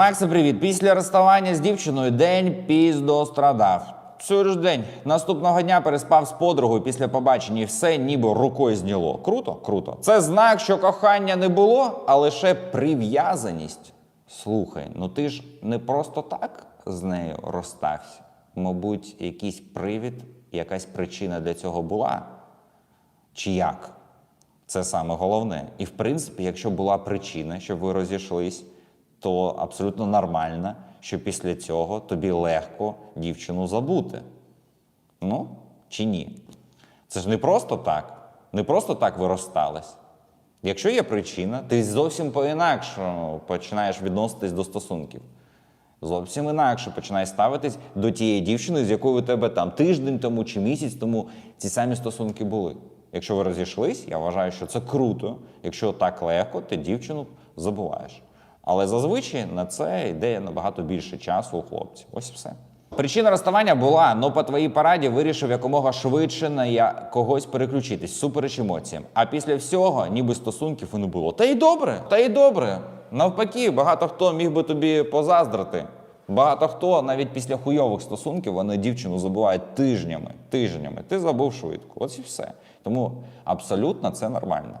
Макса, привіт. Після розставання з дівчиною день піздо страдав. Цей ж день. Наступного дня переспав з подругою після побачення і все ніби рукою зняло. Круто? Круто. Це знак, що кохання не було, а лише прив'язаність. Слухай, ну ти ж не просто так з нею розстався. Мабуть, якийсь привід, якась причина для цього була. Чи як? Це саме головне. І в принципі, якщо була причина, щоб ви розійшлись, то абсолютно нормально, що після цього тобі легко дівчину забути. Ну, чи ні? Це ж не просто так. Не просто так ви розстались. Якщо є причина, ти зовсім по-інакшому починаєш відноситись до стосунків. Зовсім інакше починає ставитись до тієї дівчини, з якою у тебе там тиждень тому чи місяць тому ці самі стосунки були. Якщо ви розійшлись, я вважаю, що це круто. Якщо так легко, ти дівчину забуваєш. Але зазвичай на це йде набагато більше часу у хлопців. Ось все. Причина розставання була, но по твоїй пораді вирішив якомога швидше на когось переключитись, супереч емоціям. А після всього, ніби стосунків і не було. Та й добре, та й добре. Навпаки, багато хто міг би тобі позаздрити. Багато хто навіть після хуйових стосунків вони дівчину забувають тижнями. Тижнями. Ти забув швидко. Ось і все. Тому абсолютно це нормально.